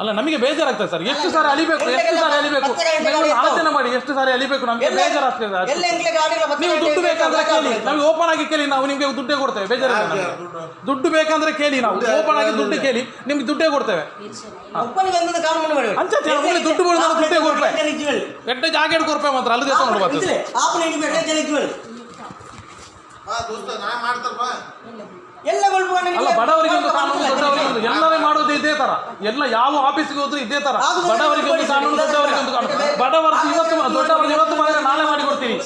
ಅಲ್ಲ ನಮಗೆ ಬೇಜಾರಾಗ್ತದೆ ಸರ್. ಎಷ್ಟು ಸಾರಿ ಅಲಿಬೇಕು ಎಷ್ಟು ಸಾರಿ ಅಲಿಬೇಕು ಆಲೋಚನೆ ಮಾಡಿ ಎಷ್ಟು ಸಾರಿ ಅಲಿಬೇಕು ನಮಗೆ ಬೇಜಾರಾಗ್ತದೆ ನೀವು ದುಡ್ಡು ಬೇಕಂದ್ರೆ ಕೇಳಿ. ನಮಗೆ ಓಪನ್ ಆಗಿ ಕೇಳಿ ನಾವು ನಿಮಗೆ ದುಡ್ಡೇ ಕೊಡ್ತೇವೆ. ಬೇಜಾರ. ದುಡ್ಡು? ಬೇಕಂದ್ರೆ ಕೇಳಿ ನಾವು. ಓಪನ್ ಆಗಿ ದುಡ್ಡು ಕೇಳಿ ನಿಮ್ಗೆ ದುಡ್ಡೇ ಕೊಡ್ತೇವೆ. ಅಂಚೆ ಒಬ್ಬನಿಗೆ ದುಡ್ಡು ಬಿಡೋದು ದುಡ್ಡೇ ಕೊಡ್ತೇವೆ ಎಡ್ಡ ಜಾಗ ಕೊಡ್ಪೆ ಮಾತ್ರ ಅಲ್ಲದೆ ತಗೊಂಡು ಬರ್ತದೆ ಆಪನ ಹಿಡಿದು ಎಡ್ಡೆ ಜನ ಇದ್ವಲ್ಲಿ ಬಾ ದೋಸ್ತ ನಾ ಮಾಡ್ತಾರಪ್ಪ ಎಲ್ಲ ಅಲ್ಲ ಬಡವರಿಗೆ ಒಂದು ಕಾನೂನು ದೊಡ್ಡವರಿಗೆ ಒಂದು ಎಲ್ಲರೇ ಮಾಡೋದು ಇದೇ ತರ. ಎಲ್ಲ ಯಾವ ಆಫೀಸ್ಗೆ ಹೋದ್ರು ಇದೇ ತರ. ಬಡವರಿಗೆ ಒಂದು ಕಾನೂನು ದೊಡ್ಡವರಿಗೆ ಒಂದು ಕಾನೂನು. ಬಡವರು ಇವತ್ತು ದೊಡ್ಡವರು ಇವತ್ತು ಮಾಡಿದ್ರೆ ನಾಳೆ ಮಾಡಿ ಕೊಡ್ತೀವಿ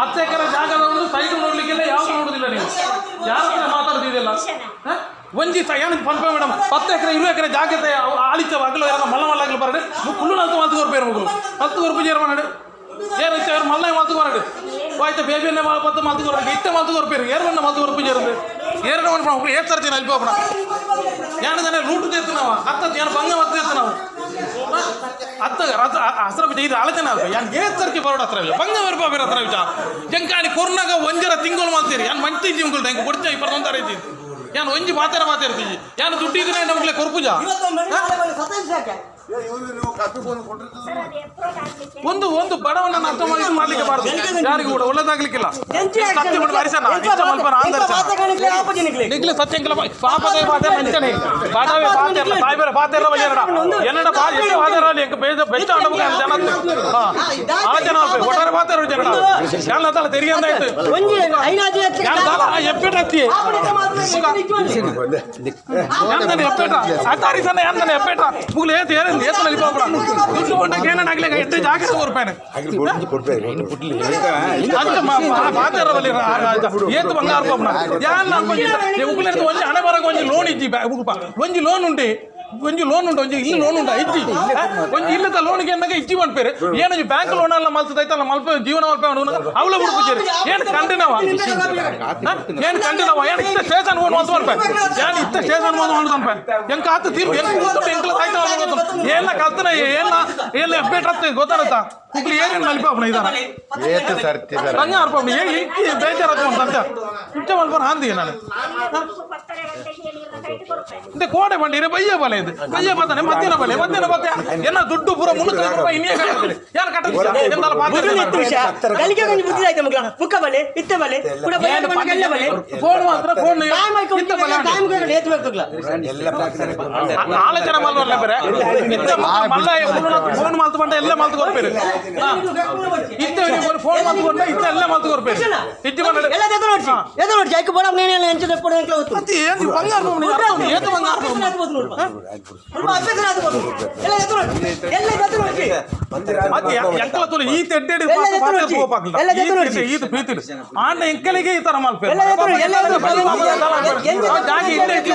ಹತ್ತು ಎಕರೆ ಜಾಗ ನೋಡಿದ್ರು ಸೈಟ್ ನೋಡ್ಲಿಕ್ಕೆಲ್ಲ ಯಾವ್ದು ನೋಡುದಿಲ್ಲ ನೀವು? ಯಾರ ಹತ್ರ ಮಾತಾಡ್ತಿದ್ದಿಲ್ಲ? ಒಂಜಿ ಏನು ಪಂಪ ಮೇಡಮ್ ಹತ್ತು ಎಕರೆ ಇರುವ ಎಕರೆ ಜಾಗತೆ ಆಳಿತ ಆಗಲು ಯಾರ ಮಲ್ಲ ಮಲ್ಲಾಗಲು ಬರಡೆ. ಕುಳ್ಳು ನಾಲ್ಕು ಮಾತು ಕೊರಬೇಕು ಮಗಳು? ಹತ್ತು ಕೊರಪು ಜೇರ್ ಮಾಡಿ ಏನೈತೆ ಅವ್ರು ಮಲ್ಲ ಮಾತು ಕೊರಡು ಆಯ್ತು ಬೇಬಿಯನ್ನೇ ಮಾತು ಮಾತು ಕೊರಡು ಇಷ್ಟ ಮಾತು ಕೊರ್ಪೇರು ಏರ್ಮನ್ನ ಮಾತು ಕೊರಪು ಜೇರು ಏರ್ನ ಮಾಡ್ಕೊಂಡು ಹೋಗ್ಲಿ ಏಟ್ ಸರ್ತಿ ಅಲ್ಲಿ ಹೋಗ್ಬಿಡ ಯಾನು ಜನ ಲೂಟು ತೆತ್ತು ನಾವು ಹತ್ತ ಏನು ಭಂಗ ಮತ್ತೆ ತೆತ್ತು ನಾವು ಹತ್ತ ಹಸ್ರ ಬಿಟ್ಟು ಇದು ಆಲೋಚನೆ ಆಗ್ಬೇಕು ಯಾನ್ ಏಟ್ ಸರ್ತಿ ಬರೋಡ ಹತ್ರ ಇಲ್ಲ ಭಂಗ ಬರ್ಬಾ ಬೇರೆ ಹತ್ರ ವಿಚಾರ ಜಂಕಾಣಿ ಕೊರ್ನಾಗ ಒಂಜರ ತಿಂಗಳು ಮಾಡ್ತೀರಿ ಯಾನ್ ಮಂತಿ ತಿಂಗಳು ಹೆಂಗೆ ಕೊಡ್ತೇವೆ ಇಪ್ಪತ್ತೊಂದು ಐತಿ ಯಾನ್ ಒಂಜಿ ಮಾತಾಡ ಮಾತಾಡ್ತೀವಿ ಯಾನ್ ದುಡ್ಡು ಇದ್ರೆ ನಮ್ಗೆ ಕೊರ್ಪುಜ? ಒಂದು ಒಂದು ಬಡವನ್ನ ಅರ್ಥ ಮಾಡಿ ಮಾಡ್ಲಿಕ್ಕೆ ಬಾರದು. ಯಾರಿಗೂ ಕೂಡ ಒಳ್ಳೇದಾಗ್ಲಿಕ್ಕಿಲ್ಲ. ಸತ್ಯ ಮಾಡಿ ಬಾರಿಸಣ ಇಷ್ಟ ಮಲ್ಪ ಆಂದರ್ಶನ ನಿಗ್ಲೆ ಸತ್ಯಂಕಲ ಪಾಪದೇ ಪಾತೆ ಮಂಚನೆ ಬಾಡವೆ ಪಾತೆ ಇಲ್ಲ ತಾಯ್ಬೇರೆ ಪಾತೆ ಇಲ್ಲ ಎನ್ನಡ ಪಾತೆ ಎಷ್ಟು ಎಂಕ ಬೇಜ ಬೆಚ್ಚ ಅಡಬಗ ಜನ ಹಾ. ಆ ಜನ ಒಟ್ಟಾರೆ ಪಾತೆ ಇರೋ ಜನ ಆಯ್ತು. ಯಾನ್ ದಾಲ ಹತ್ತಿ ಯಾಂದನೆ ಎಪ್ಪೆಟ ಅತಾರಿ ಸಣ್ಣ ಯಾಂದನೆ ಎಪ್ಪೆಟ ಮುಗ್ಲು ಏತ್ ಏನ್ ಏತ್ ನಲಿ ಪಾಪಡ ದುಡ್ಡು ಕೊಂಡಕ್ಕೆ ಏನ ಆಗ್ಲಿಲ್ಲ ಎಟ್ಟೆ ಜಾಗ ರೂಪಾಯಿ ಅಂಚೆ ಪಾತೆ ಇರವಲ್ಲಿ ಏತ್ ಬಂಗಾರ ಪಾಪಣ ಯಾನ್ ಅನ್ಕೊಂಡಿ ಉಗುಲೇದು ಒಂಜಿ ಹಣೆ ಬರಗ ಒಂಜಿ ಲೋನ್ ಇಜ್ಜಿ ಬ್ಯಾ- ಉಗುಪ ಒಂಜಿ ಲೋನ್ ಉಂಡಿ ಒಂಜಿ ಲೋನ್ ಉಂಟು ಒಂಜಿ ಇಲ್ಲಿ ಲೋನ್ ಉಂಟು ಇಜ್ಜಿ? ಒಂಜಿ ಇಲ್ಲದ ಲೋನ್ಗೆ ಎನ್ನಾಗ ಇಜ್ಜಿ ಮಾಡ್ಪೇರು. ಏನು ಬ್ಯಾಂಕ್ ಲೋನ್ ಎಲ್ಲ ಮಲ್ಸದೈತಲ್ಲ ಮಲ್ಪ ಜೀವನ ಮಲ್ಪ ಅವಳ ಹುಡುಕುಜೇರಿ ಏನು ಕಂಡಿನವ ಏನು ಕಂಡಿನವ ಏನು ಇತ್ತ ಸ್ಟೇಷನ್ ಓನ್ ಮಲ್ತು ಮಾಡ್ಪೆ. ಏನು ಇತ್ತ ಸ್ಟೇಷನ್ ಮಾಡ್ದು ಅನ್ಪೆ ಹೆಂಗ್ ಕಾತು ತೀರ್ಪು? ಹೆಂಗ್ ಎಂಕ್ಲ ಆಯ್ತು ಏನ ಕಲ್ತನ? ಏನ ಏನ ಅಪ್ಡೇಟ್ ಆಗ್ತದೆ ಗೊತ್ತಾಗತ್ತಾ? ಕುಕ್ಲಿ ಏನೇನು ಮಲ್ಪಾಪಣ ಇದಾನ ಏತು ಸರ್ತಿ ಸರ್ ರಂಗ ಅರ್ಪಾಪಣ ಏನ್ ಇಂಕಿ ಬೇಜಾರಾಗ್ತದೆ ಅಂತ ಇಂಚ ಮಲ್ಪನ ಹಾಂದಿ ನಾನು ಇಂದ ಕೋಡೆ ಬಂಡಿರೆ ಬಯ್ಯ ಬಲೆ ಇದು ಬಯ್ಯ ಬತ್ತಾನೆ ಮಧ್ಯಾಹ್ನ ಬಲೆ ಮಧ್ಯಾಹ್ನ ಬತ್ತೆ ಎನ್ನ ದುಡ್ಡು ಪೂರ ಮುನ್ನೂರು ರೂಪಾಯಿ ಇನ್ನೇ ಕಟ್ಟಿದ್ರೆ ಯಾರು ಕಟ್ಟಿದ್ರೆ ಎಂದಲ್ಲ ಬುದ್ಧಿ ವಿಷಯ ಗಲಿಗೆ ಕೊಂಚ ಬುದ್ಧಿ ಆಯ್ತು ಮಗ ಬುಕ್ಕ ಬಲೆ ಇತ್ತ ಬಲೆ ಕೂಡ ಬಲೆ ಬಣ್ಣ ಎಲ್ಲ ಬಲೆ ಫೋನ್ ಮಾತ್ರ ಫೋನ್ ಟೈಮ್ ಆಯ್ತು ಇತ್ತ ಬಲೆ ಟೈಮ್ ಗೆ ಏತ್ ಬೇಕಲ್ಲ ಆಲೋಚನೆ ಮಲ್ವಲ್ಲ ಬೇರೆ ಇತ್ತ ಮಲ್ಲ ಫೋನ್ ಮಾಲ್ತು ಬಂಡ ಎಲ್ಲ ಮಾಲ್ತು ಕೊಡ್ಬೇರು ಇತ್ತ ಫೋನ್ ಫೋನ್ ಎಲ್ಲ ಮಾಲ್ತು ಕೊಡ್ಬೇರು ಇಜ್ಜಿ ಬಂಡ ಎಲ್ಲ ಎದುರು ನೋಡ್ಸಿ. ಎದುರು ನೋಡ್ಸಿ. ಆಯ್ಕೆ ಬೋಡ ನೀನು ಎಲ್ಲ ಎಂಚು ತೆಪ್ಪಡ ಎಂಕ್ಲ ಹೊತ್ತು. ಮತ್ತೆ ಏನು ಬಂಗಾರ ಏತು ಬಂಗಾರ ಎಲ್ಲ ಎದುರು ನೋಡ್ಸಿ. ಎಲ್ಲ ಎದುರು ನೋಡ್ಸಿ. ಮತ್ತೆ ಎಂಕಲ ತುಳು ಈ ತೆಡ್ಡೆಡಿ ಎಲ್ಲ. ಈತ ಎಂಕಲಿಗೆ ಈ ತರ ಮಲ್ಪೇರು ಎಲ್ಲ ಜಾಗ ಇಲ್ಲೇ ಇಟ್ಟು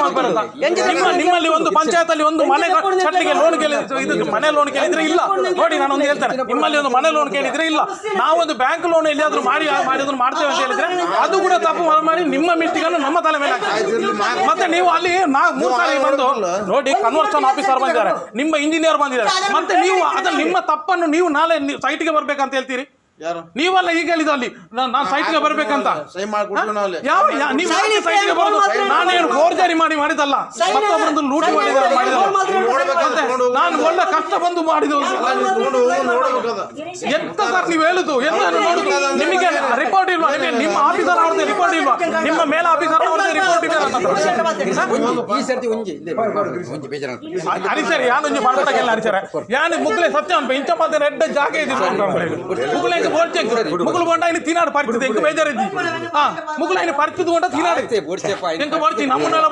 ನಿಮ್ಮ ನಿಮ್ಮಲ್ಲಿ ಒಂದು ಪಂಚಾಯತ್ ಅಲ್ಲಿ ಒಂದು ಮನೆ ಕಟ್ಟಲಿಗೆ ಲೋನ್ ಕೇಳಿ ಇದು ಮನೆ ಲೋನ್ ಕೇಳಿದ್ರೆ ಇಲ್ಲ. ನೋಡಿ ನಾನು ಒಂದು ಹೇಳ್ತೇನೆ ನಿಮ್ಮಲ್ಲಿ ಒಂದು ಮನೆ ಲೋನ್ ಕೇಳಿದ್ರೆ ಇಲ್ಲ. ನಾವೊಂದು ಬ್ಯಾಂಕ್ ಲೋನ್ ಎಲ್ಲಿಯಾದ್ರೂ ಮಾಡಿ ಮಾಡಿದ್ರು ಮಾಡ್ತೇವೆ ಅಂತ ಹೇಳಿದ್ರೆ ಅದು ಕೂಡ ತಪ್ಪು ಮಾಡಿ ನಿಮ್ಮ ಮಿಸ್ಟಿಗನ್ನು ನಮ್ಮ ತಲೆ ಮೇಲೆ. ಮತ್ತೆ ನೀವು ಅಲ್ಲಿ ನಾಲ್ಕು ಮೂರು ಸಾರಿ ಬಂದು ನೋಡಿ ಕನ್ವರ್ಷನ್ ಆಫೀಸರ್ ಬಂದಿದ್ದಾರೆ. ನಿಮ್ಮ ಇಂಜಿನಿಯರ್ ಬಂದಿದ್ದಾರೆ. ಮತ್ತೆ ನೀವು ಅದನ್ನ ನಿಮ್ಮ ತಪ್ಪನ್ನು ನೀವು ನಾಳೆ ಸೈಟ್ಗೆ ಬರ್ಬೇಕಂತ ಹೇಳ್ತೀರಿ? ಯಾರು? ನೀವಲ್ಲ ಈಗ ಹೇಳಿದ ಅಲ್ಲಿ. ನಾನು ಸೈಟ್ಗೆ ಬರ್ಬೇಕಂತ. ಸಹಿ ಮಾಡ್ಕೊಡ್ತೀವಿ ನಾವು ಅಲ್ಲಿ ಯಾವ ಯಾ- ನೀವು ಯಾಕೆ ಸೈಟ್ಗೆ ಬರೋದು? ನಾನೇನು ಫೋರ್ಜರಿ ಮಾಡಿ ಮಾಡಿದಲ್ಲ ಮತ್ತೊಬ್ಬರದ್ದು ಲೂಟಿ ಮಾಡಿದ ಮಾಡಿದಲ್ಲ ನಾನು ಒಳ್ಳೆ ಕಷ್ಟ ಬಂದು ಮಾಡಿದ ತಗೊಂಡು ಹೋಗಿ ನೋಡ್ಬೇಕದ ಎಂತ ಸರ್ ನೀವು ಹೇಳುದು? ಎಂತ ನೋಡುದು ನಿಮಗೆ ರಿಪೋರ್ಟ್ ಇಲ್ವಾ? ನಿಮಗೆ ನಿಮ್ಮ ಆಫೀಸರ್ ಅವ್ರದ್ದು ರಿಪೋರ್ಟ್ ಇಲ್ವಾ? ನಿಮ್ಮ ಮೇಲ ಆಫೀಸರ್ ಅವ್ರದ್ದು ರಿಪೋರ್ಟ್ ಇದೆ ಈ ಸರ್ತಿ ಒಂಜಿ ಇಲ್ಲೇ ಒಂಜಿ ಬೇಜಾರ ಅರಿಸರಿ ಯಾನು ಒಂಜಿ ಮಾಡ್ಕೊಡಕ್ಕೆಲ್ಲ ಅರಿಸರೆ ಯಾನು ಮುಗ್ಲೆ ಸತ್ಯ ಅನ್ಪ ಇಂಚ ಮತ್ತೆ ರೆಡ್ ಜಾಗ ಇದೆ ಮುಗ್ಲೆ ಬೋರ್ಚೆ ಮುಗ್ಲು ಬಂಡ ಇನ್ನು ತಿನ್ನಾಡು ಪರಿಸ್ಥಿತಿ ಎಂಕ ಬೇಜಾರಿದ್ದಿ ಹಾ ಮುಗ್ಲ ಇನ್ನು ಪರಿಸ್ಥಿತಿ ಕೊಂಡ ತಿನ್ನಾಡು ಬೋಡ್ಸೆಪ್ಪ ಎಂಕ ಬರ್ತೀನಿ ನಮ್ಮನ್ನೆಲ್ಲ